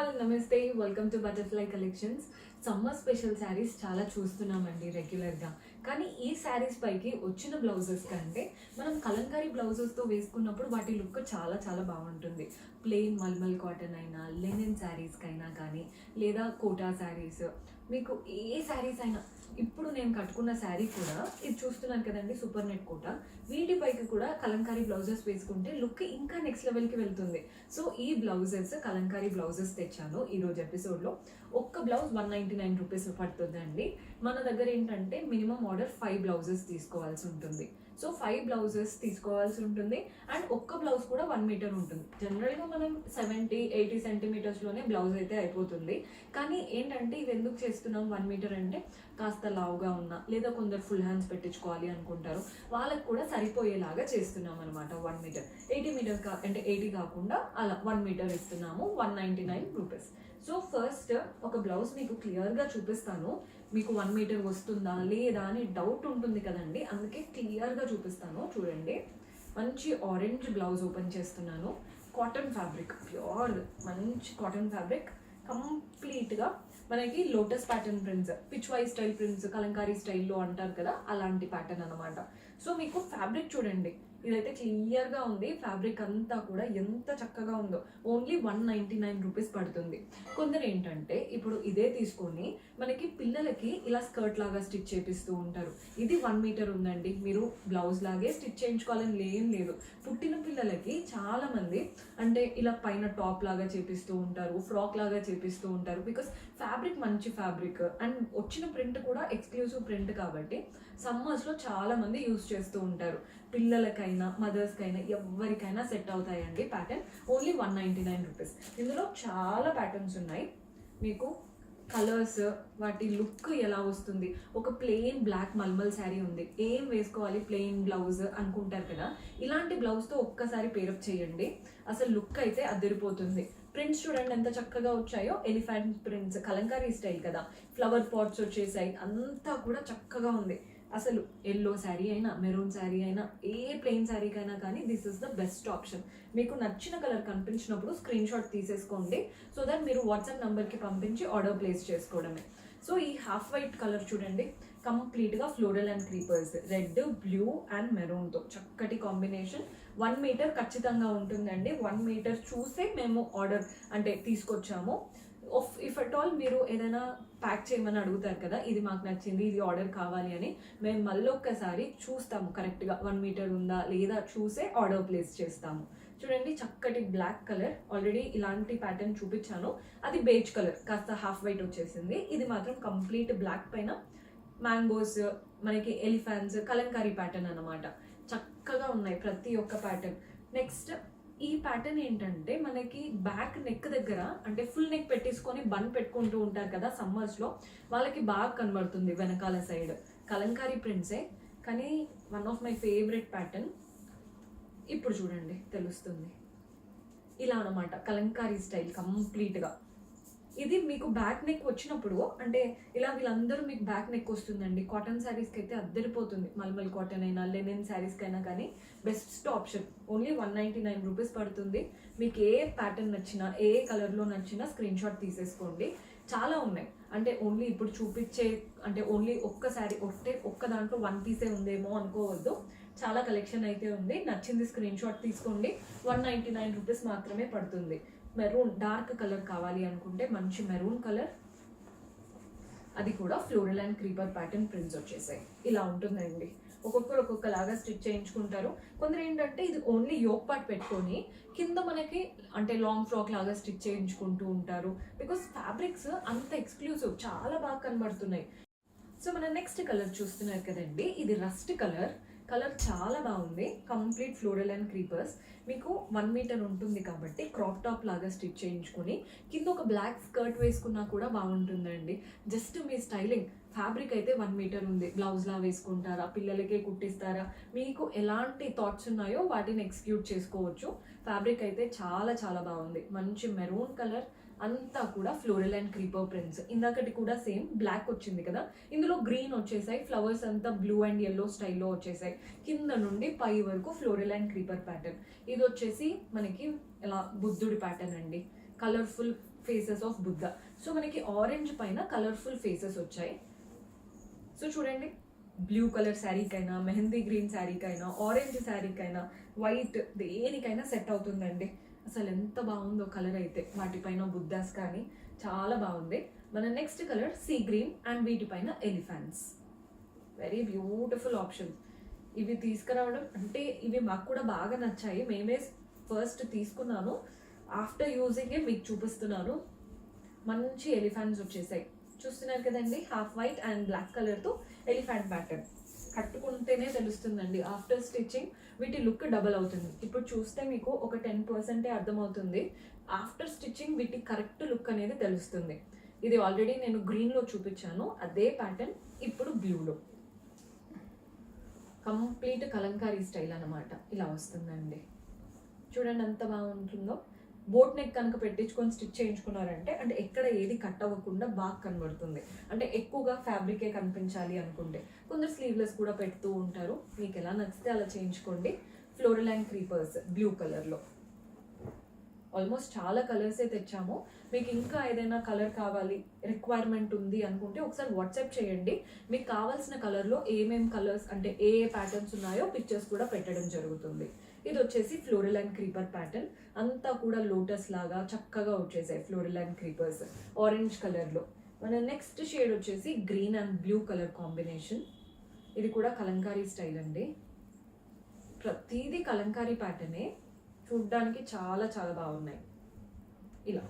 All నమస్తే welcome to Butterfly Collections summer special saris చాలా చూస్తున్నామండి రెగ్యులర్గా కానీ ఈ శారీస్ పైకి వచ్చిన బ్లౌజెస్ కంటే మనం కలంకారీ బ్లౌజెస్తో వేసుకున్నప్పుడు వాటి లుక్ చాలా చాలా బాగుంటుంది. ప్లెయిన్ మల్మల్ కాటన్ అయినా లెనిన్ శారీస్కి అయినా కానీ లేదా కోటా శారీస్ మీకు ఏ శారీస్ అయినా ఇప్పుడు నేను కట్టుకున్న శారీ కూడా ఇది చూస్తున్నాను కదండి సూపర్ నెట్ కోట. వీటిపైకి కూడా కలంకారీ బ్లౌజెస్ వేసుకుంటే లుక్ ఇంకా నెక్స్ట్ లెవెల్కి వెళ్తుంది. సో ఈ బ్లౌజెస్ కలంకారీ బ్లౌజెస్ తెచ్చాను ఈరోజు ఎపిసోడ్లో. ఒక్క blouse one ninety nine rupees పడుతుందండి. మన దగ్గర ఏంటంటే మినిమం ఆర్డర్ ఫైవ్ బ్లౌజెస్ తీసుకోవాల్సి ఉంటుంది. సో ఫైవ్ బ్లౌజెస్ తీసుకోవాల్సి ఉంటుంది. అండ్ ఒక్క బ్లౌజ్ కూడా వన్ మీటర్ ఉంటుంది. జనరల్గా మనం సెవెంటీ ఎయిటీ సెంటీమీటర్స్లోనే బ్లౌజ్ అయితే అయిపోతుంది. కానీ ఏంటంటే ఇది ఎందుకు చేస్తున్నాం వన్ మీటర్ అంటే కాస్త లావుగా ఉన్న లేదా కొందరు ఫుల్ హ్యాండ్స్ పెట్టించుకోవాలి అనుకుంటారు వాళ్ళకి కూడా సరిపోయేలాగా చేస్తున్నాం అనమాట వన్ మీటర్ ఎయిటీ మీటర్ కా అంటే ఎయిటీ కాకుండా అలా వన్ మీటర్ ఇస్తున్నాము one ninety nine rupees so first ఒక బ్లౌజ్ మీకు క్లియర్గా చూపిస్తాను. మీకు వన్ మీటర్ వస్తుందా లేదా అని డౌట్ ఉంటుంది కదండి. అందుకే క్లియర్గా చూపిస్తాను చూడండి. మంచి ఆరెంజ్ బ్లౌజ్ ఓపెన్ చేస్తున్నాను. కాటన్ ఫ్యాబ్రిక్ ప్యూర్ మంచి కాటన్ ఫ్యాబ్రిక్ కంప్లీట్గా మనకి lotus pattern prints Pichwai style prints Kalamkari స్టైల్లో అంటారు కదా అలాంటి ప్యాటర్న్ అనమాట సో మీకు ఫ్యాబ్రిక్ చూడండి. ఇదైతే క్లియర్గా ఉంది ఫ్యాబ్రిక్ అంతా కూడా ఎంత చక్కగా ఉందో. Only one ninety nine rupees పడుతుంది. కొందరు ఏంటంటే ఇప్పుడు ఇదే తీసుకొని మనకి పిల్లలకి ఇలా స్కర్ట్ లాగా స్టిచ్ చేపిస్తూ ఉంటారు. ఇది వన్ మీటర్ ఉందండి. మీరు బ్లౌజ్ లాగే స్టిచ్ చేయించుకోవాలని ఏం లేదు. పుట్టిన పిల్లలకి చాలామంది అంటే ఇలా పైన టాప్ లాగా చేపిస్తూ ఉంటారు ఫ్రాక్ లాగా చేపిస్తూ ఉంటారు. బికాస్ ఫ్యాబ్రిక్ మంచి ఫ్యాబ్రిక్. అండ్ వచ్చిన ప్రింట్ కూడా ఎక్స్క్లూజివ్ ప్రింట్ కాబట్టి సమ్మర్స్లో చాలామంది యూస్ చేస్తూ ఉంటారు. పిల్లలకైనా మదర్స్కైనా ఎవరికైనా సెట్ అవుతాయండి pattern. Only one ninety nine rupees. ఇందులో చాలా ప్యాటర్న్స్ ఉన్నాయి. మీకు కలర్స్ వాటి లుక్ ఎలా వస్తుంది? ఒక ప్లెయిన్ బ్లాక్ మల్మల్ శారీ ఉంది. ఏం వేసుకోవాలి? ప్లెయిన్ బ్లౌజ్ అనుకుంటారు కదా? ఇలాంటి బ్లౌజ్తో ఒక్కసారి పేరప్ చేయండి. అసలు లుక్ అయితే అదిరిపోతుంది. ప్రింట్స్ చూడండి ఎంత చక్కగా వచ్చాయో. ఎలిఫెంట్ ప్రింట్స్ కలంకారీ స్టైల్ కదా. ఫ్లవర్ పాట్స్ వచ్చేసాయి. అంతా కూడా చక్కగా ఉంది. అసలు ఎల్లో శారీ అయినా మెరూన్ శారీ అయినా ఏ ప్లెయిన్ శారీకైనా కానీ this is the best option మీకు నచ్చిన కలర్ కనిపించినప్పుడు స్క్రీన్ షాట్ తీసేసుకోండి. సో దట్ మీరు వాట్సాప్ నెంబర్కి పంపించి ఆర్డర్ ప్లేస్ చేసుకోవడమే. సో ఈ హాఫ్ వైట్ కలర్ చూడండి. కంప్లీట్గా floral and creepers red blue and మెరూన్తో చక్కటి కాంబినేషన్ వన్ మీటర్ ఖచ్చితంగా ఉంటుందండి. వన్ మీటర్ చూసే మేము ఆర్డర్ అంటే తీసుకొచ్చాము. ఇఫ్ అట్ ఆల్ మీరు ఏదైనా ప్యాక్ చేయమని అడుగుతారు కదా ఇది మాకు నచ్చింది ఇది ఆర్డర్ కావాలి అని మేము మళ్ళీ ఒక్కసారి చూస్తాము కరెక్ట్గా వన్ మీటర్ ఉందా లేదా చూసే ఆర్డర్ ప్లేస్ చేస్తాము. చూడండి చక్కటి బ్లాక్ కలర్ ఆల్రెడీ ఇలాంటి ప్యాటర్న్ చూపించాను. అది బేజ్ కలర్ కాస్త హాఫ్ వైట్ వచ్చేసింది. ఇది మాత్రం కంప్లీట్ బ్లాక్ పైన. మ్యాంగోస్ మనకి ఎలిఫాన్స్ కలంకారీ ప్యాటర్న్ అన్నమాట. చక్కగా ఉన్నాయి ప్రతి ఒక్క ప్యాటర్న్ నెక్స్ట్ ఈ ప్యాటర్న్ ఏంటంటే మనకి బ్యాక్ నెక్ దగ్గర అంటే ఫుల్ నెక్ పెట్టేసుకొని బన్ పెట్టుకుంటూ ఉంటారు కదా సమ్మర్స్లో వాళ్ళకి బాగా కనబడుతుంది వెనకాల సైడ్ కలంకారీ ప్రింట్సే కానీ one of my favourite pattern ఇప్పుడు చూడండి తెలుస్తుంది. ఇలా అనమాట కలంకారీ స్టైల్ కంప్లీట్గా ఇది మీకు బ్యాక్ నెక్ వచ్చినప్పుడు అంటే ఇలా వీళ్ళందరూ మీకు బ్యాక్ నెక్ వస్తుందండి. కాటన్ శారీస్కి అయితే అద్దరిపోతుంది. మల్మల్ కాటన్ అయినా లెనిన్ శారీస్కి అయినా కానీ best option only one ninety nine rupees పడుతుంది. మీకు ఏ ప్యాటర్న్ నచ్చినా ఏ కలర్లో నచ్చినా స్క్రీన్ షాట్ తీసేసుకోండి. చాలా ఉన్నాయి. అంటే ఓన్లీ ఇప్పుడు చూపించే అంటే ఓన్లీ ఒక్క శారీ ఒకటే ఒక్క దాంట్లో వన్ పీసే ఉందేమో అనుకోవద్దు. చాలా కలెక్షన్ అయితే ఉంది. నచ్చింది స్క్రీన్ షాట్ తీసుకోండి. వన్ నైంటీ నైన్ రూపీస్ మాత్రమే పడుతుంది. మెరూన్ డార్క్ కలర్ కావాలి అనుకుంటే మంచి మెరూన్ కలర్. అది కూడా floral and creeper pattern prints వచ్చేసాయి. ఇలా ఉంటుందండి. ఒక్కొక్కరు ఒక్కొక్కలాగా స్టిచ్ చేయించుకుంటారు. కొందరు ఏంటంటే ఇది ఓన్లీ యోక్ పార్ట్ పెట్టుకొని కింద మనకి అంటే లాంగ్ ఫ్రాక్ లాగా స్టిచ్ చేయించుకుంటూ ఉంటారు. బికాస్ ఫ్యాబ్రిక్స్ అంత ఎక్స్క్లూజివ్ చాలా బాగా కనబడుతున్నాయి. సో మన నెక్స్ట్ కలర్ చూస్తున్నారు కదండి. ఇది రస్ట్ కలర్. కలర్ చాలా బాగుంది. Complete floral and creepers. మీకు వన్ మీటర్ ఉంటుంది కాబట్టి క్రాప్ టాప్ లాగా స్టిచ్ చేయించుకొని కింద ఒక బ్లాక్ స్కర్ట్ వేసుకున్నా కూడా బాగుంటుందండి. జస్ట్ మీ స్టైలింగ్. ఫ్యాబ్రిక్ అయితే వన్ మీటర్ ఉంది. బ్లౌజ్లా వేసుకుంటారా? పిల్లలకే కుట్టిస్తారా? మీకు ఎలాంటి థాట్స్ ఉన్నాయో వాటిని ఎక్స్క్యూట్ చేసుకోవచ్చు. ఫ్యాబ్రిక్ అయితే చాలా చాలా బాగుంది. మంచి మెరూన్ కలర్. అంతా కూడా ఫ్లోరల్ అండ్ క్రీపర్ ప్రింట్స్. ఇందాకటి కూడా సేమ్ బ్లాక్ వచ్చింది కదా? ఇందులో గ్రీన్ వచ్చేసాయి ఫ్లవర్స్ అంతా బ్లూ అండ్ ఎల్లో స్టైల్లో వచ్చేసాయి. కింద నుండి పై వరకు ఫ్లోరల్ అండ్ క్రీపర్ ప్యాటర్న్. ఇది వచ్చేసి మనకి ఇలా బుద్ధుడి ప్యాటర్న్ అండి. Colourful faces of Buddha. So మనకి ఆరెంజ్ పైన కలర్ఫుల్ ఫేసెస్ వచ్చాయి. సో చూడండి. బ్లూ కలర్ శారీకైనా మెహందీ గ్రీన్ శారీకైనా ఆరెంజ్ శారీకైనా వైట్ దేనికైనా సెట్ అవుతుందండి. అసలు ఎంత బాగుందో కలర్ అయితే వాటిపైన బుద్ధాస్ కానీ చాలా బాగుంది. మన next colour sea green and వీటిపైన ఎలిఫెంట్స్ వెరీ బ్యూటిఫుల్ ఆప్షన్స్ ఇవి తీసుకురావడం అంటే ఇవి మాకు కూడా బాగా నచ్చాయి. మేమే ఫస్ట్ తీసుకున్నాను. ఆఫ్టర్ యూజింగ్ మీకు చూపిస్తున్నాను. మంచి ఎలిఫెంట్స్ వచ్చేసాయి. చూస్తున్నారు కదండి? హాఫ్ వైట్ అండ్ బ్లాక్ కలర్తో ఎలిఫెంట్ ప్యాటర్న్ కట్టుకుంటేనే తెలుస్తుందండి. ఆఫ్టర్ స్టిచ్చింగ్ వీటి లుక్ డబల్ అవుతుంది. ఇప్పుడు చూస్తే మీకు ఒక టెన్ పర్సెంటే అర్థమవుతుంది. ఆఫ్టర్ స్టిచ్చింగ్ వీటి కరెక్ట్ లుక్ అనేది తెలుస్తుంది. ఇది ఆల్రెడీ నేను గ్రీన్లో చూపించాను. అదే ప్యాటర్న్ ఇప్పుడు బ్లూలో కంప్లీట్ కలంకారీ స్టైల్ అనమాట ఇలా వస్తుందండి. చూడండి ఎంత బాగుంటుందో. బోట్ నెక్ కనుక పెట్టించుకొని స్టిచ్ చేయించుకున్నారంటే అంటే ఎక్కడ ఏది కట్ అవ్వకుండా బాగా కనబడుతుంది. అంటే ఎక్కువగా ఫ్యాబ్రికే కనిపించాలి అనుకుంటే. కొందరు స్లీవ్లెస్ కూడా పెడుతూ ఉంటారు. మీకు ఎలా నచ్చితే అలా చేయించుకోండి. ఫ్లోరల్ అండ్ క్రీపర్స్ బ్లూ కలర్లో ఆల్మోస్ట్ చాలా కలర్సే తెచ్చాము. మీకు ఇంకా ఏదైనా కలర్ కావాలి రిక్వైర్మెంట్ ఉంది అనుకుంటే ఒకసారి వాట్సాప్ చేయండి. మీకు కావాల్సిన కలర్లో ఏమేం కలర్స్ అంటే ఏ ఏ ప్యాటర్న్స్ ఉన్నాయో పిక్చర్స్ కూడా పెట్టడం జరుగుతుంది. ఇది వచ్చేసి ఫ్లోరల్ అండ్ క్రీపర్ ప్యాటర్న్. అంతా కూడా లోటస్ లాగా చక్కగా వచ్చేసాయి ఫ్లోరల్ అండ్ క్రీపర్స్ ఆరెంజ్ కలర్లో. మన నెక్స్ట్ షేడ్ వచ్చేసి green and blue colour combination. ఇది కూడా కలంకారీ స్టైల్ అండి. ప్రతిదీ కలంకారీ ప్యాటర్నే చూడ్డానికి చాలా చాలా బాగున్నాయి. ఇలా.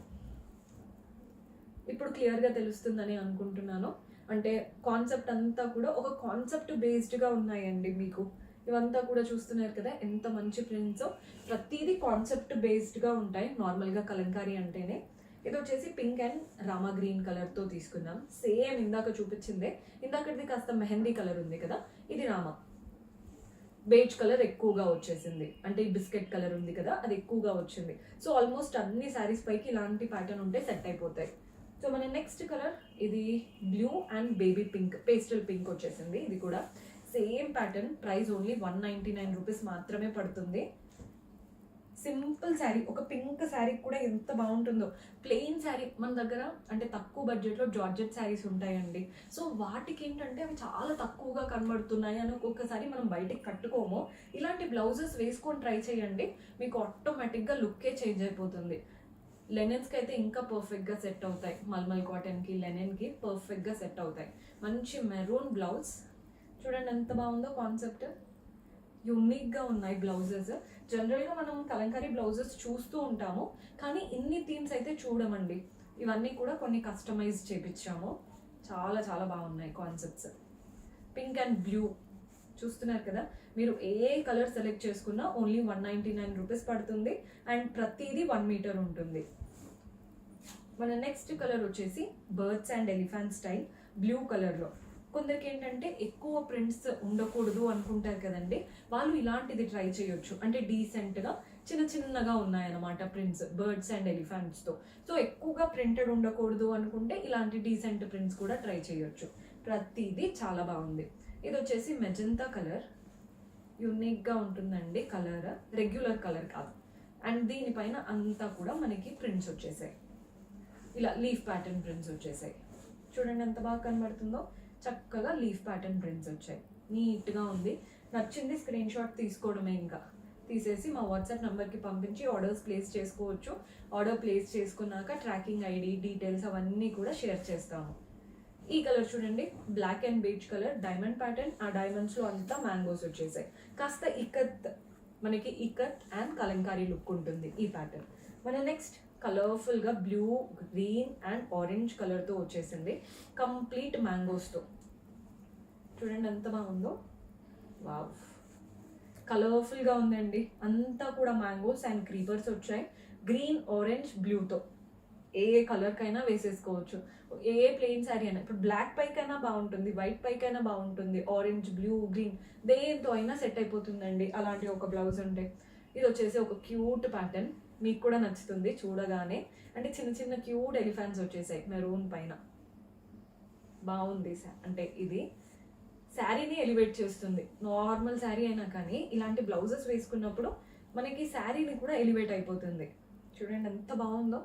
ఇప్పుడు క్లియర్గా తెలుస్తుందని అనుకుంటున్నాను. అంటే కాన్సెప్ట్ అంతా కూడా ఒక కాన్సెప్ట్ బేస్డ్గా ఉన్నాయండి మీకు. ఇవంతా కూడా చూస్తున్నారు కదా ఎంత మంచి ప్రింట్స్ ప్రతిదీ కాన్సెప్ట్ బేస్డ్గా ఉంటాయి నార్మల్గా కలంకారీ అంటేనే. ఇది వచ్చేసి పింక్ అండ్ రామా గ్రీన్ కలర్తో తీసుకున్నాం. సేమ్ ఇందాక చూపించిందే. ఇందాకటిది కాస్త మెహందీ కలర్ ఉంది కదా ఇది రామా బేజ్ కలర్ ఎక్కువగా వచ్చేసింది. అంటే ఈ బిస్కెట్ కలర్ ఉంది కదా అది ఎక్కువగా వచ్చింది. సో ఆల్మోస్ట్ అన్ని శారీస్ పైకి ఇలాంటి ప్యాటర్న్ ఉంటే సెట్ అయిపోతాయి. సో మన నెక్స్ట్ కలర్ ఇది blue and baby pink pastel pink వచ్చేసింది ఇది కూడా. Same pattern price only one ninety nine rupees మాత్రమే పడుతుంది. సింపుల్ శారీ ఒక పింక్ శారీ కూడా ఎంత బాగుంటుందో. ప్లెయిన్ శారీ మన దగ్గర అంటే తక్కువ బడ్జెట్లో జార్జెట్ శారీస్ ఉంటాయండి. సో వాటికి ఏంటంటే అవి చాలా తక్కువగా కనబడుతున్నాయి అని ఒక్కొక్కసారి మనం బయటికి కట్టుకోము. ఇలాంటి బ్లౌజెస్ వేసుకొని ట్రై చేయండి. మీకు ఆటోమేటిక్గా లుక్కే చేంజ్ అయిపోతుంది. లెనెన్స్కి అయితే ఇంకా పర్ఫెక్ట్గా సెట్ అవుతాయి. మల్మల్ కాటన్కి లెనెన్కి పర్ఫెక్ట్గా సెట్ అవుతాయి. మంచి మెరూన్ బ్లౌజ్ చూడండి ఎంత బాగుందో కాన్సెప్ట్ యునిక్గా ఉన్నాయి బ్లౌజెస్ జనరల్గా మనం కలంకారీ బ్లౌజెస్ చూస్తూ ఉంటాము కానీ ఇన్ని థీమ్స్ అయితే చూడమండి. ఇవన్నీ కూడా కొన్ని కస్టమైజ్ చేపించాము చాలా చాలా బాగున్నాయి కాన్సెప్ట్స్ పింక్ అండ్ బ్లూ చూస్తున్నారు కదా? మీరు ఏ కలర్ సెలెక్ట్ చేసుకున్నా only one ninety nine rupees పడుతుంది అండ్ ప్రతిదీ వన్ మీటర్ ఉంటుంది. మన నెక్స్ట్ కలర్ వచ్చేసి birds and elephant style blue కలర్లో కొందరికి ఏంటంటే ఎక్కువ ప్రింట్స్ ఉండకూడదు అనుకుంటారు కదండి. వాళ్ళు ఇలాంటిది ట్రై చేయొచ్చు. అంటే డీసెంట్గా చిన్న చిన్నగా ఉన్నాయన్నమాట ప్రింట్స్ బర్డ్స్ అండ్ ఎలిఫెంట్స్తో సో ఎక్కువగా ప్రింటెడ్ ఉండకూడదు అనుకుంటే ఇలాంటి డీసెంట్ ప్రింట్స్ కూడా ట్రై చేయొచ్చు. ప్రతిదీ చాలా బాగుంది. ఇది వచ్చేసి మెజంతా కలర్. యూనిక్గా ఉంటుందండి కలర్. రెగ్యులర్ కలర్ కాదు. అండ్ దీనిపైన అంతా కూడా మనకి ప్రింట్స్ వచ్చేసాయి. ఇలా లీఫ్ ప్యాటర్న్ ప్రింట్స్ వచ్చేసాయి. చూడండి ఎంత బాగా కనబడుతుందో. చక్కగా లీఫ్ ప్యాటర్న్ ప్రింట్స్ వచ్చాయి. నీట్గా ఉంది. నచ్చింది స్క్రీన్ షాట్ తీసుకోవడమే ఇంకా. తీసేసి మా వాట్సాప్ నెంబర్కి పంపించి ఆర్డర్స్ ప్లేస్ చేసుకోవచ్చు. ఆర్డర్ ప్లేస్ చేసుకున్నాక ట్రాకింగ్ ఐడి డీటెయిల్స్ అవన్నీ కూడా షేర్ చేస్తాము. ఈ కలర్ చూడండి. Black and beach colour diamond pattern ఆ డైమండ్స్లో అంతా మ్యాంగోస్ వచ్చేసాయి. కాస్త ఇకత్ మనకి ఇకత్ అండ్ కలంకారీ లుక్ ఉంటుంది ఈ ప్యాటర్న్ మన నెక్స్ట్ కలర్ఫుల్గా బ్లూ గ్రీన్ అండ్ ఆరెంజ్ కలర్తో వచ్చేసింది. కంప్లీట్ మ్యాంగోస్తో. చూడండి ఎంత బాగుందో. వావ్. కలర్ఫుల్గా ఉందండి. అంతా కూడా మ్యాంగోస్ అండ్ క్రీపర్స్ వచ్చాయి. గ్రీన్ ఆరెంజ్ బ్లూతో. ఏ కలర్కైనా వేసేసుకోవచ్చు. ఏ ప్లెయిన్ శారీ అయినా ఇప్పుడు బ్లాక్ పైకైనా బాగుంటుంది వైట్ పైకైనా బాగుంటుంది ఆరెంజ్ బ్లూ గ్రీన్ దేంతో అయినా సెట్ అయిపోతుందండి. అలాంటి ఒక బ్లౌజ్ ఉంటే. ఇది వచ్చేసి ఒక క్యూట్ ప్యాటర్న్. మీకు కూడా నచ్చుతుంది చూడగానే. అంటే చిన్న చిన్న క్యూట్ ఎలిఫెంట్స్ వచ్చేసాయి మెరూన్ పైన. బాగుంది అంటే ఇది. శారీని ఎలివేట్ చేస్తుంది. నార్మల్ శారీ అయినా కానీ ఇలాంటి బ్లౌజెస్ వేసుకున్నప్పుడు మనకి శారీని కూడా ఎలివేట్ అయిపోతుంది. చూడండి ఎంత బాగుందో.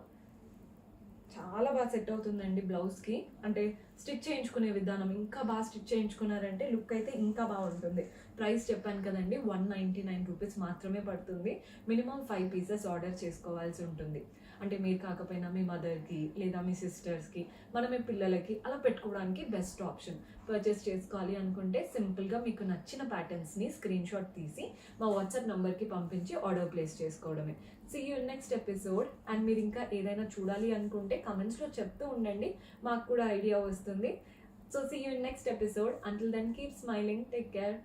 చాలా బాగా సెట్ అవుతుందండి బ్లౌజ్కి అంటే స్టిచ్ చేయించుకునే విధానం. ఇంకా బాగా స్టిచ్ చేయించుకున్నారంటే లుక్ అయితే ఇంకా బాగుంటుంది. ప్రైస్ చెప్పాను కదండి వన్ నైంటీ నైన్ రూపీస్ మాత్రమే పడుతుంది. మినిమం ఫైవ్ పీసెస్ ఆర్డర్ చేసుకోవాల్సి ఉంటుంది. అంటే మీరు కాకపోయినా మీ మదర్కి లేదా మీ సిస్టర్స్కి మనమే పిల్లలకి అలా పెట్టుకోవడానికి బెస్ట్ ఆప్షన్ పర్చేస్ చేసుకోవాలి అనుకుంటే సింపుల్గా మీకు నచ్చిన ప్యాటర్న్స్ని స్క్రీన్ షాట్ తీసి మా వాట్సాప్ నెంబర్కి పంపించి ఆర్డర్ ప్లేస్ చేసుకోవడమే. See you next episode and మీరు ఇంకా ఏదైనా చూడాలి అనుకుంటే కమెంట్స్లో చెప్తూ ఉండండి. మాకు కూడా ఐడియా వస్తుంది. So see you next episode until then keep smiling take care